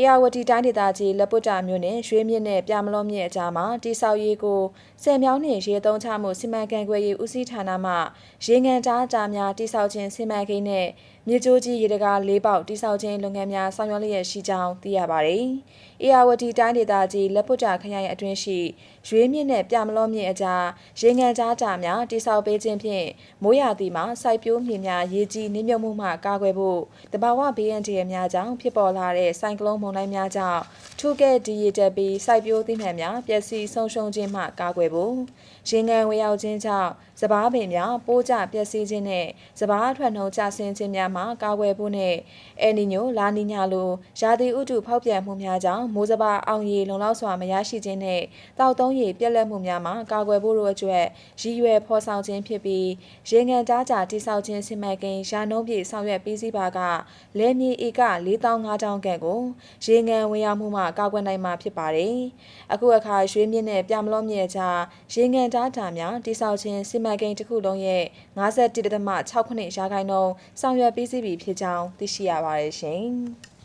အေယာဝတီတိုင်းဒေသကြီးလက်ပုတ္တမြို့နယ်ရွှေမြစ်နဲ့ပြမလောမြစ်အကြားမှာတိဆောက်ရေးကိုဆယ်မြောင်းနှင့်ရေသုံးချမှုစီမံကန့်ကွက်ရေးဦးစီးဌာနမှရေငန်ကြားကြားများတိဆောက်ခြင်းစီမံကိန်းနဲ့ မြေကျိုးကြီးရေတကား၄ပေါက်တိဆောက်ခြင်းလုပ်ငန်းများဆောင်ရွက်လျက်ရှိကြောင်းသိရပါသည်။အေယာဝတီတိုင်းဒေသကြီးလက်ပုတ္တခရိုင်အတွင်းရှိရွှေမြစ်နဲ့ပြမလောမြစ်အကြားရေငန်ကြားကြားများတိဆောက်ပေးခြင်းဖြင့်မိုးရာသီမှာစိုက်ပျိုးမြေများရေကြီးနှိမ့်မြုပ်မှုမှကာကွယ်ဖို့တဘာဝဘေးအန္တရာယ်များကြောင့်ဖြစ်ပေါ်လာတဲ့ဆိုင်ကလုန်းမုန်တိုင်းများကြောင့်ထူးကဲဒီရီတက်ပြီးစိုက်ပျိုးသီးနှံများပျက်စီးဆုံးရှုံးခြင်းမှကာကွယ်ဖို့ရေငန်ဝေရောက်ခြင်းကြောင့်စပားပင်များပိုးကျပျက်စီးခြင်းနဲ့စပားအထွက်နှုန်းကျဆင်းခြင်းများမှကာကွယ်ဖို့နဲ့အယ်နီညိုလာနီညာလိုရာသီဥတုဖောက်ပြန်မှုများကြောင့်မိုးစပါးအောင်ရေလုံလောက်စွာမရရှိခြင်းနဲ့တောက်သုံးရေပြက်လက်မှုများမှကာကွယ်ဖို့တို့အတွက်ရည်ရွယ်ဖော်ဆောင်ခြင်းဖြစ်ပြီးရေငန်ကြားကြတိဆောက်ခြင်းစီမံကိန်းရာနှုန်းပြည့်ဆောင်ရွက်ပြီးစီးပါကလယ်မြေဧက4500ခန့်ကိုရေငန်ဝင်ရောက်မှုမှကာကွယ်နိုင်မှာဖြစ်ပါတယ်။အခုအခါရွှေမြင့်နဲ့ပြမလောမြစ်ကြားရေငန်ကြားတာများတိဆောက်ခြင်းစီမံကိန်းတစ်ခုလုံးရဲ့51.68ရာခိုင်နှုန်းဆောင်ရွက်ပြီးစီးပြီဖြစ်ကြောင်းသိရှိရပါတယ်ရှင်။